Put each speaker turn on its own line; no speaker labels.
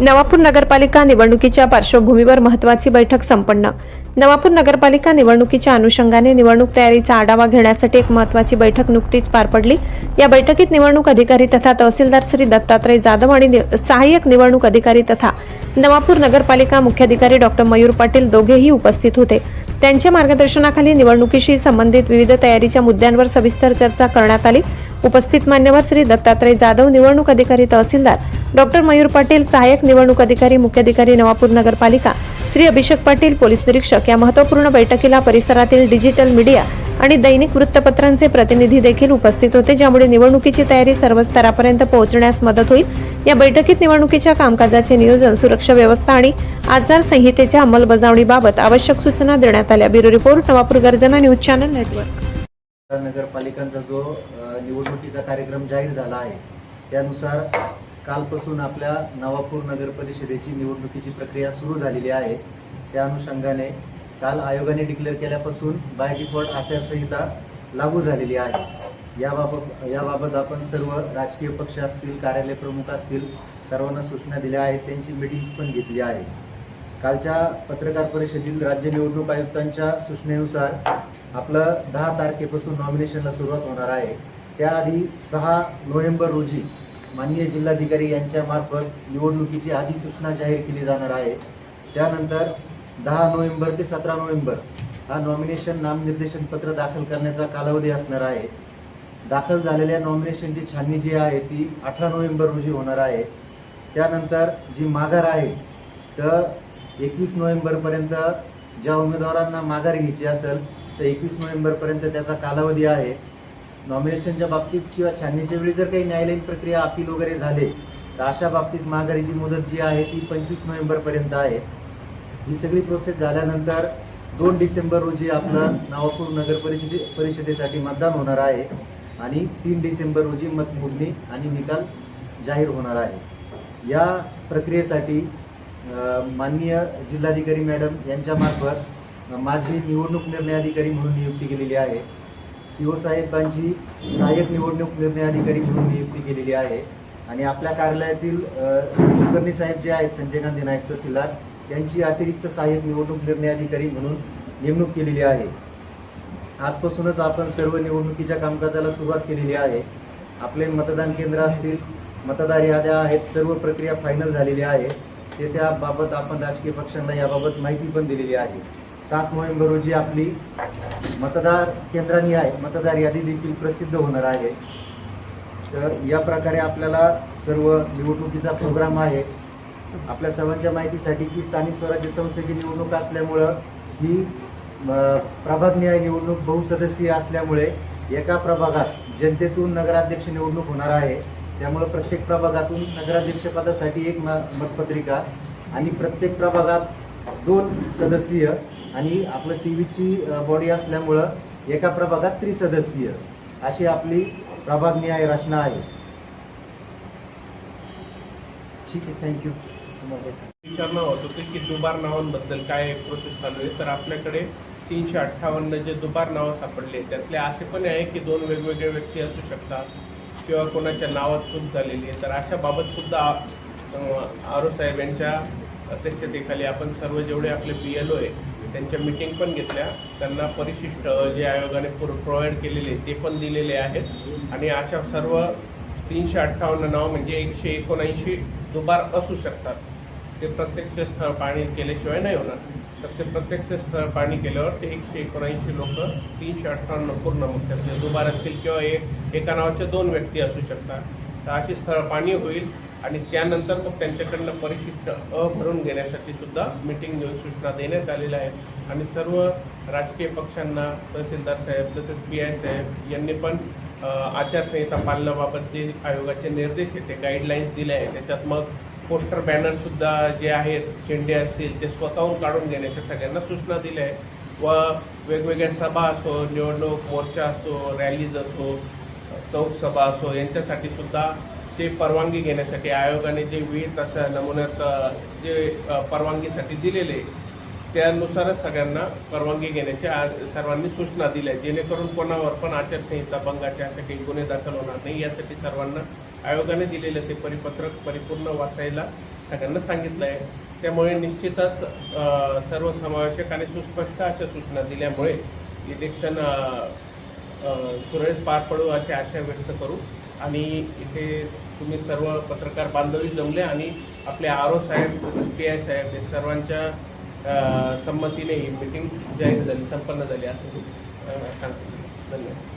नवापूर नगरपालिका निवडणुकीच्या पार्श्वभूमीवर महत्वाची बैठक संपन्न. नवापूर नगरपालिका निवडणुकीच्या अनुषंगाने निवडणूक तयारीचा आढावा घेण्यासाठी एक महत्वाची बैठक नुकतीच पार पडली. या बैठकीत निवडणूक अधिकारी तथा तहसीलदार श्री दत्तात्रय जाधव आणि सहाय्यक निवडणूक अधिकारी तथा नवापूर नगरपालिका मुख्याधिकारी डॉक्टर मयूर पाटील दोघेही उपस्थित होते. त्यांच्या मार्गदर्शनाखाली निवडणुकीशी संबंधित विविध तयारीच्या मुद्द्यांवर सविस्तर चर्चा करण्यात आली. उपस्थित मान्यवर श्री दत्तात्रय जाधव निवडणूक अधिकारी तहसीलदार डॉक्टर मयूर पाटील सहाय्यक निवडणूक अधिकारी मुख्याधिकारी नवापूर नगरपालिका श्री अभिषेक पाटील पोलीस निरीक्षक या महत्त्वपूर्ण बैठकीला परिसरातील डिजिटल मीडिया आणि दैनिक वृत्तपत्रांचे प्रतिनिधी देखील उपस्थित होते ज्यामुळे निवडणुकीची तयारी सर्व स्तरापर्यंत पोहोचण्यास मदत होईल. या बैठकीत निवडणुकीच्या कामकाजाचे नियोजन सुरक्षा व्यवस्था आणि आचारसंहितेच्या अंमलबजावणीबाबत आवश्यक सूचना देण्यात आल्या. ब्युरो रिपोर्ट नवापूर गर्जना न्यूज चॅनल नेटवर्क.
नगरपालिकांचा जो निवडणुकीचा कार्यक्रम जाहीर झाला आहे त्यानुसार कालपासून आपल्या नवापूर नगर परिषदेची निवडणुकीची प्रक्रिया सुरू झालेली आहे. त्या अनुषंगाने काल आयोगाने डिक्लेअर केल्यापासून बाय डिफॉल्ट आचारसंहिता लागू झालेली आहे. याबाबत याबाबत आपण सर्व राजकीय पक्ष असतील कार्यालय प्रमुख असतील सर्वांना सूचना दिल्या आहेत. त्यांची मीटिंग्स पण घेतली आहे. कालच्या पत्रकार परिषदेतील राज्य निवडणूक आयुक्तांच्या सूचनेनुसार आपलं दहा तारखेपासून नॉमिनेशनला सुरुवात होणार आहे. त्याआधी सहा नोव्हेंबर रोजी माननीय जिल्हाधिकारी यांच्या मार्फत निवडणुकीची अधिसूचना जाहीर केली जाणार आहे. त्यानंतर दहा नोव्हेंबर ते सतरा नोव्हेंबर हा नॉमिनेशन नामनिर्देशन पत्र दाखल करण्याचा कालावधी असणार आहे. दाखल झालेल्या नॉमिनेशनची छाननी जी आहे ती अठरा नोव्हेंबर रोजी होणार आहे. त्यानंतर जी माघार आहे तर एकवीस नोव्हेंबरपर्यंत ज्या उमेदवारांना माघार घ्यायची असेल तर एकवीस नोव्हेंबरपर्यंत त्याचा कालावधी आहे. नॉमिनेशनच्या बाबतीत किंवा छाननीच्या वेळी जर काही न्यायालयीन प्रक्रिया अपील वगैरे झाले तर अशा बाबतीत माघारीची मुदत जी आहे ती पंचवीस नोव्हेंबरपर्यंत आहे. ही सगळी प्रोसेस झाल्यानंतर दोन डिसेंबर रोजी आपलं नावापूर नगर परिषदे परिषदेसाठी मतदान होणार आहे आणि तीन डिसेंबर रोजी मतमोजणी आणि निकाल जाहीर होणार आहे. या प्रक्रियेसाठी माननीय जिल्हाधिकारी मॅडम यांच्यामार्फत माझी निवडणूक निर्णय अधिकारी म्हणून नियुक्ती केलेली आहे. सी ओ साहेबांची सहाय्यक निवडणूक निर्णय अधिकारी म्हणून नियुक्ती केलेली आहे. आणि आपल्या कार्यालयातील कुलकर्णी साहेब जे आहेत संजय गांधी नायक तहसीलदार यांची अतिरिक्त सहाय्यक निवडणूक निर्णय अधिकारी म्हणून नेमणूक केलेली आहे. आजपासूनच आपण सर्व निवडणुकीच्या कामकाजाला सुरुवात केलेली आहे. आपले मतदान केंद्र असतील मतदार याद्या आहेत सर्व प्रक्रिया फायनल झालेली आहे. ते त्याबाबत आपण राजकीय पक्षांना याबाबत माहिती पण दिलेली आहे. सात नोव्हेंबर रोजी आपली मतदार केंद्रांनी आहे मतदार यादी देखील प्रसिद्ध होणार आहे. तर या प्रकारे आपल्याला सर्व निवडणुकीचा प्रोग्राम आहे. आपल्या सर्वांच्या माहितीसाठी की स्थानिक स्वराज्य संस्थेची निवडणूक असल्यामुळं ही प्रभाग प्रभागनिहाय निवडणूक बहुसदस्यीय असल्यामुळे एका प्रभागात जनतेतून नगराध्यक्ष निवडणूक होणार आहे. त्यामुळं प्रत्येक प्रभागातून नगराध्यक्षपदासाठी एक म- मतपत्रिका आणि प्रत्येक प्रभागात दोन सदस्यीय आणि आपलं टीव्हीची बॉडी असल्यामुळं एका प्रभागात त्रिसदस्यीय. अशी आपली प्रभागनिहाय रचना आहे. ठीक आहे थँक्यू
विचारणं होत होतं की दुबार नावांबद्दल काय प्रोसेस चालू आहे. तर आपल्याकडे तीनशे अठ्ठावन्न जे दुबार नावं सापडले त्यातले असे पण आहे की दोन वेगवेगळे व्यक्ती असू शकतात किंवा कोणाच्या नावात चूक झालेली आहे. तर अशा बाबत सुद्धा आरो साहेब यांच्या अध्यक्षतेखाली आपण सर्व जेवढे आपले बी एल ओ आहे त्यांच्या मिटिंग पण घेतल्या. त्यांना परिशिष्ट जे आयोगाने प्रोव्हाइड केलेले ते पण दिलेले आहेत. आणि अशा सर्व तीनशे अठ्ठावन्न नाव म्हणजे एकशे एकोणऐंशी दुबार असू शकतात. ते प्रत्यक्ष स्थळ पाणी केल्याशिवाय नाही होणार. तर ते प्रत्यक्ष स्थळ पाणी केल्यावर ते एकशे एकोणऐंशी लोक तीनशे अठ्ठावन्न पूर्ण मुख्य म्हणजे दुबार असतील किंवा एक एका नावाच्या दोन व्यक्ती असू शकतात. तर अशी स्थळ पाणी होईल. आणि त्यानंतर मग त्यांच्याकडनं परिशिष्ट अ भरून घेण्यासाठी सुद्धा मिटिंग घेऊन सूचना देण्यात आलेल्या आहेत. आणि सर्व राजकीय पक्षांना तहसीलदार साहेब तसेच पी आय साहेब यांनी पण आचारसंहिता पालनाबाबत जे आयोगाचे निर्देश आहेत ते गाईडलाईन्स दिले आहेत. त्याच्यात मग पोस्टर बॅनरसुद्धा जे आहेत झेंडे असतील ते स्वतःहून काढून घेण्याच्या सगळ्यांना सूचना दिल्या आहेत. व वेगवेगळ्या सभा असो निवडणूक मोर्चा असतो रॅलीज असो चौक सभा असो यांच्यासाठी सुद्धा जे परवानगी घेण्यासाठी आयोगाने जे विविध अशा नमुन्यात जे परवानगीसाठी दिलेले त्यानुसारच सगळ्यांना परवानगी घेण्याची आ सर्वांनी सूचना दिल्या. जेणेकरून कोणावर पण आचारसंहिता भंगाचे असे काही गुन्हे दाखल होणार नाही यासाठी सर्वांना आयोगाने दिलेलं ते परिपत्रक परिपूर्ण वाचायला सगळ्यांना सांगितलं आहे त्यामुळे निश्चितच सर्वसमावेशक आणि सुस्पष्ट अशा सूचना दिल्यामुळे इलेक्शन सुरळीत पार पडू अशी आशा व्यक्त करू. आणि इथे तुम्ही सर्व पत्रकार बांधवी जमले आणि आपले आर ओ साहेब पी आय साहेब हे सर्वांच्या संमतीने ही मिटिंग जाहीर झाली संपन्न झाली. असं सांगतो. धन्यवाद.